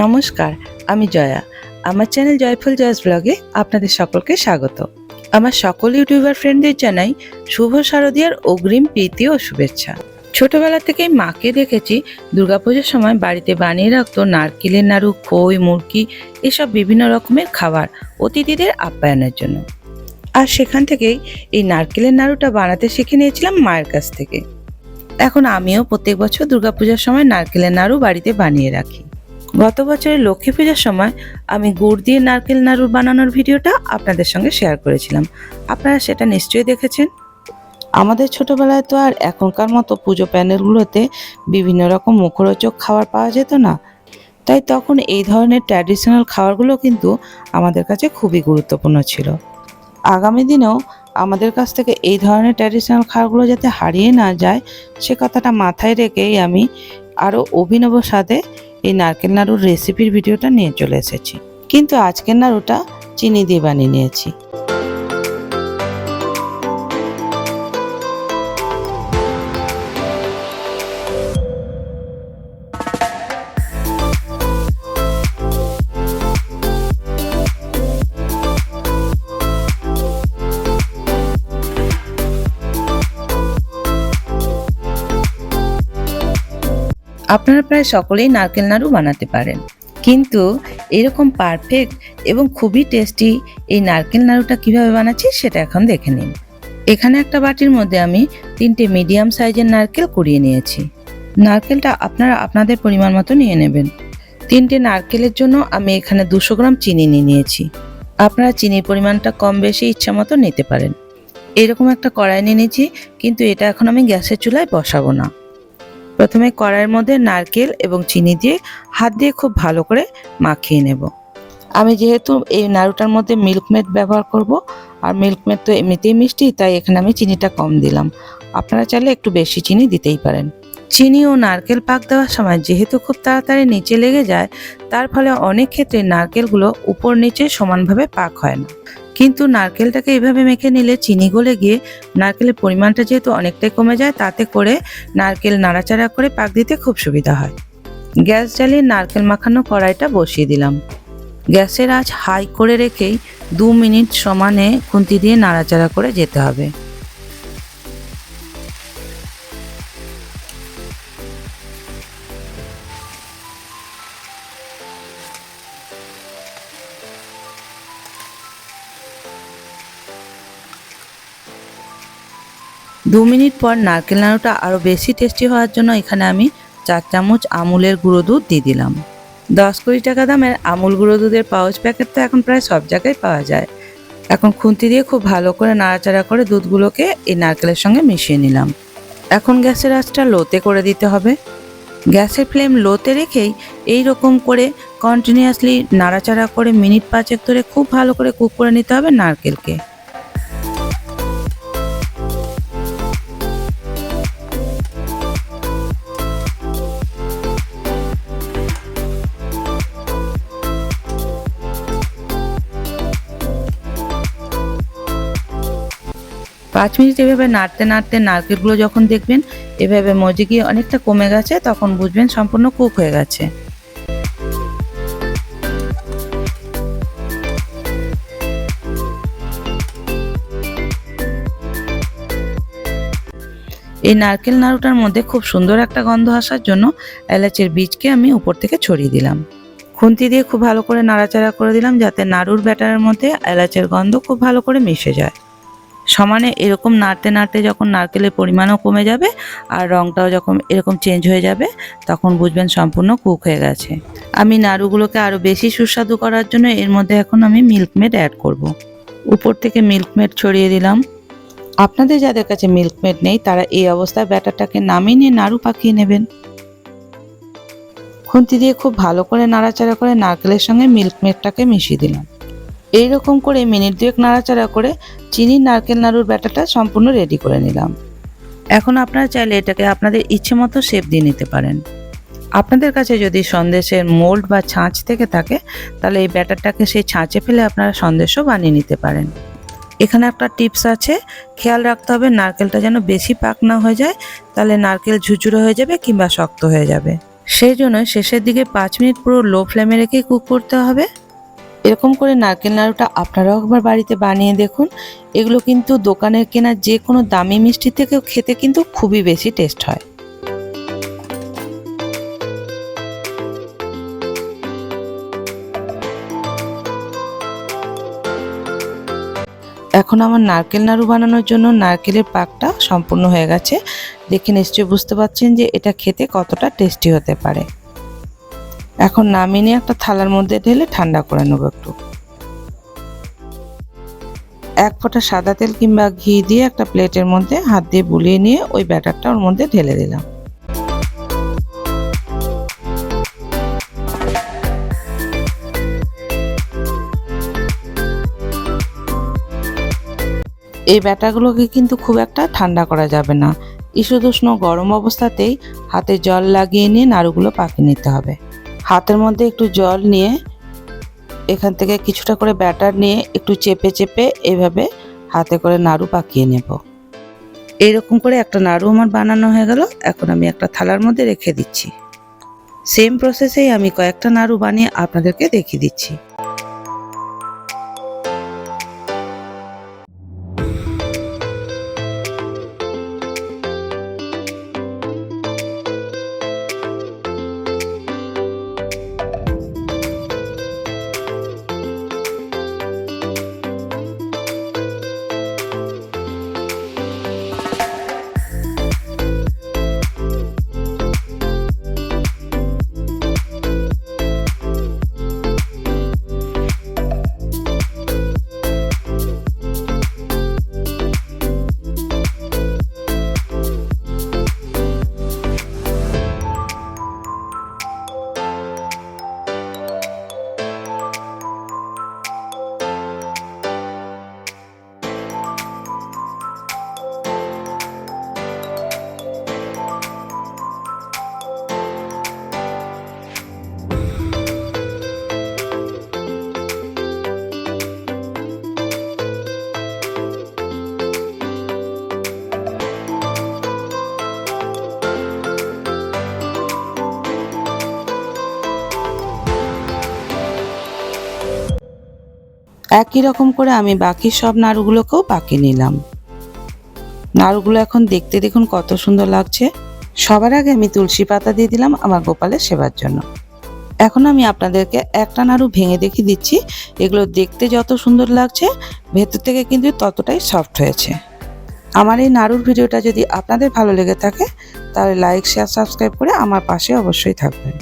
নমস্কার, আমি জয়া। আমার চ্যানেল জয়ফুল জয়স ব্লগে আপনাদের সকলকে স্বাগত। আমার সকল ইউটিউবার ফ্রেন্ডদের জানাই শুভ শারদীয়ার অগ্রিম প্রীতি ও শুভেচ্ছা। ছোটবেলা থেকেই মাকে দেখেছি দুর্গাপুজোর সময় বাড়িতে বানিয়ে রাখতো নারকেলের নাড়ু খই মুরগি এসব বিভিন্ন রকমের খাবার অতিথিদের আপ্যায়নের জন্য। আর সেখান থেকেই এই নারকেলের নাড়ুটা বানাতে শিখে নিয়েছিলাম মায়ের কাছ থেকে। এখন আমিও প্রত্যেক বছর দুর্গাপূজার সময় নারকেলের নাড়ু বাড়িতে বানিয়ে রাখি। গত বছরের লক্ষ্মী পূজার সময় আমি গুড় দিয়ে নারকেল নাড়ু বানানোর ভিডিওটা আপনাদের সঙ্গে শেয়ার করেছিলাম। আপনারা সেটা নিশ্চয়ই দেখেছেন। আমাদের ছোটবেলায় তো আর এখনকার মতো পুজো প্যান্ডেলগুলোতে বিভিন্ন রকম মুখরোচক খাবার পাওয়া যেত না। তাই তখন এই ধরনের ট্র্যাডিশনাল খাবারগুলো কিন্তু আমাদের কাছে খুবই গুরুত্বপূর্ণ ছিল। আগামী দিনেও আমাদের কাছ থেকে এই ধরনের ট্র্যাডিশনাল খাবারগুলো যাতে হারিয়ে না যায়, সে কথাটা মাথায় রেখেই আমি আরও অভিনব স্বাদে এই নারকেল নাড়ুর রেসিপির ভিডিওটা নিয়ে চলে এসেছি। কিন্তু আজকের নাড়ুটা চিনি দিয়ে বানিয়ে নিয়েছি। আপনারা প্রায় সকলেই নারকেল নাড়ু বানাতে পারেন। কিন্তু এরকম পারফেক্ট এবং খুবই টেস্টি এই নারকেল নাড়ুটা কীভাবে বানাচ্ছি সেটা এখন দেখে নিন। এখানে একটা বাটির মধ্যে আমি তিনটে মিডিয়াম সাইজের নারকেল কুড়িয়ে নিয়েছি। নারকেলটা আপনারা আপনাদের পরিমাণ মতো নিয়ে নেবেন। তিনটে নারকেলের জন্য আমি এখানে দুশো গ্রাম চিনি নিয়ে নিয়েছি। আপনারা চিনির পরিমাণটা কম বেশি ইচ্ছা মতো নিতে পারেন। এরকম একটা কড়াই নিয়ে নিয়েছি, কিন্তু এটা এখন আমি গ্যাসের চুলায় বসাবো না। প্রথমে কড়াইয়ের মধ্যে নারকেল এবং চিনি দিয়ে হাত দিয়ে খুব ভালো করে মাখিয়ে নেব। আমি যেহেতু এই নাড়ুটার মধ্যে মিল্কমেড ব্যবহার করব, আর মিল্কমেড তো এমনিতেই মিষ্টি, তাই এখানে আমি চিনিটা কম দিলাম। আপনারা চাইলে একটু বেশি চিনি দিতেই পারেন। চিনি ও নারকেল পাক দেওয়ার সময় যেহেতু খুব তাড়াতাড়ি নিচে লেগে যায়, তার ফলে অনেক ক্ষেত্রে নারকেলগুলো উপর নিচে সমানভাবে পাক হয় না। কিন্তু নারকেলটাকে এভাবে মেখে নিলে চিনি গলে গিয়ে নারকেলের পরিমাণটা যেহেতু অনেকটাই কমে যায়, তাতে করে নারকেল নাড়াচাড়া করে পাক দিতে খুব সুবিধা হয়। গ্যাস জ্বালিয়ে নারকেল মাখানো কড়াইটা বসিয়ে দিলাম। গ্যাসের আঁচ হাই করে রেখেই দু মিনিট সমানে খুন্তি দিয়ে নাড়াচাড়া করে যেতে হবে। দু মিনিট পর নারকেল নাড়ুটা আরও বেশি টেস্টি হওয়ার জন্য এখানে আমি চার চামচ আমুলের গুঁড়ো দুধ দিয়ে দিলাম। দশ কুড়ি টাকা দামের আমুল গুঁড়ো দুধের পাউচ প্যাকেট তো এখন প্রায় সব জায়গায় পাওয়া যায়। এখন খুন্তি দিয়ে খুব ভালো করে নাড়াচাড়া করে দুধগুলোকে এই নারকেলের সঙ্গে মিশিয়ে নিলাম। এখন গ্যাসের আঁচটা লোতে করে দিতে হবে। গ্যাসের ফ্লেম লোতে রেখেই এই রকম করে কন্টিনিউয়াসলি নাড়াচাড়া করে মিনিট পাঁচেক ধরে খুব ভালো করে কুক করে নিতে হবে নারকেলকে। পাঁচ মিনিট এভাবে নাড়তে নাড়তে নারকেলগুলো যখন দেখবেন, এভাবে মজে গিয়ে অনেকটা কমে গেছে, তখন বুঝবেন সম্পূর্ণ কুক হয়ে গেছে। এই নারকেল নাড়ুটার মধ্যে খুব সুন্দর একটা গন্ধ আসার জন্য এলাচের বীজকে আমি উপর থেকে ছড়িয়ে দিলাম। খুন্তি দিয়ে খুব ভালো করে নাড়াচাড়া করে দিলাম যাতে নাড়ুর ব্যাটারের মধ্যে এলাচের গন্ধ খুব ভালো করে মিশে যায়। সমানে এরকম নাড়তে নাড়তে যখন নারকেলের পরিমাণও কমে যাবে আর রঙটাও যখন এরকম চেঞ্জ হয়ে যাবে, তখন বুঝবেন সম্পূর্ণ কুক হয়ে গেছে। আমি নাড়ুগুলোকে আরও বেশি সুস্বাদু করার জন্য এর মধ্যে এখন আমি মিল্কমেড অ্যাড করব। উপর থেকে মিল্কমেড ছড়িয়ে দিলাম। আপনাদের যাদের কাছে মিল্কমেড নেই, তারা এই অবস্থায় ব্যাটারটাকে নামিয়ে নিয়ে নাড়ু পাকিয়ে নেবেন। খুন্তি দিয়ে খুব ভালো করে নাড়াচাড়া করে নারকেলের সঙ্গে মিল্কমেডটাকে মিশিয়ে দিলাম। এই রকম করে মিনিট দুয়েক নাড়াচাড়া করে চিনি নারকেল নাড়ুর ব্যাটারটা সম্পূর্ণ রেডি করে নিলাম। এখন আপনারা চাইলে এটাকে আপনাদের ইচ্ছে মতো শেপ দিয়ে নিতে পারেন। আপনাদের কাছে যদি সন্দেশের মোল্ড বা ছাঁচ থেকে থাকে, তাহলে এই ব্যাটারটাকে সেই ছাঁচে ফেলে আপনারা সন্দেশও বানিয়ে নিতে পারেন। এখানে একটা টিপস আছে, খেয়াল রাখতে হবে নারকেলটা যেন বেশি পাক না হয়ে যায়, তাহলে নারকেল ঝুরঝুরে হয়ে যাবে কিংবা শক্ত হয়ে যাবে। সেই জন্য শেষের দিকে পাঁচ মিনিট পুরো লো ফ্লেমে রেখে কুক করতে হবে। এরকম করে নারকেল নাড়ুটা আপনারাও একবার বাড়িতে বানিয়ে দেখুন। এগুলো কিন্তু দোকানের কেনা যে কোনো দামি মিষ্টি থেকে খেতে কিন্তু খুবই বেশি টেস্ট হয়। এখন আমার নারকেল নাড়ু বানানোর জন্য নারকেলের পাকটা সম্পূর্ণ হয়ে গেছে। দেখে নিশ্চয়ই বুঝতে পারছেন যে এটা খেতে কতটা টেস্টি হতে পারে। এখন নামিয়ে নিয়ে একটা থালার মধ্যে ঢেলে ঠান্ডা করে নেব একটু। এক ফোঁটা সাদা তেল কিংবা ঘি দিয়ে একটা প্লেটের মধ্যে হাত দিয়ে বুলিয়ে নিয়ে ওই ব্যাটারটা ওর মধ্যে ঢেলে দিলাম। এই ব্যাটাগুলোকে কিন্তু খুব একটা ঠান্ডা করা যাবে না। ঈষদুষ্ণ গরম অবস্থাতেই হাতে জল লাগিয়ে নিয়ে নাড়ুগুলো পাকিয়ে নিতে হবে। হাতের মধ্যে একটু জল নিয়ে এখান থেকে কিছুটা করে ব্যাটার নিয়ে একটু চেপে চেপে এভাবে হাতে করে নাড়ু পাকিয়ে নেব। এইরকম করে একটা নাড়ু আমার বানানো হয়ে গেল। এখন আমি একটা থালার মধ্যে রেখে দিচ্ছি। সেম প্রসেসেই আমি কয়েকটা নাড়ু বানিয়ে আপনাদেরকে দেখিয়ে দিচ্ছি। একই রকম করে আমি বাকি সব নাড়ুগুলোকেও পাকিয়ে নিলাম। নাড়ুগুলো এখন দেখতে দেখুন কত সুন্দর লাগছে। সবার আগে আমি তুলসী পাতা দিয়ে দিলাম আমার গোপালের সেবার জন্য। এখন আমি আপনাদেরকে একটা নাড়ু ভেঙে দেখিয়ে দিচ্ছি। এগুলো দেখতে যত সুন্দর লাগছে, ভেতর থেকে কিন্তু ততটাই সফট হয়েছে। আমার এই নাড়ুর ভিডিওটা যদি আপনাদের ভালো লেগে থাকে, তাহলে লাইক শেয়ার সাবস্ক্রাইব করে আমার পাশে অবশ্যই থাকবেন।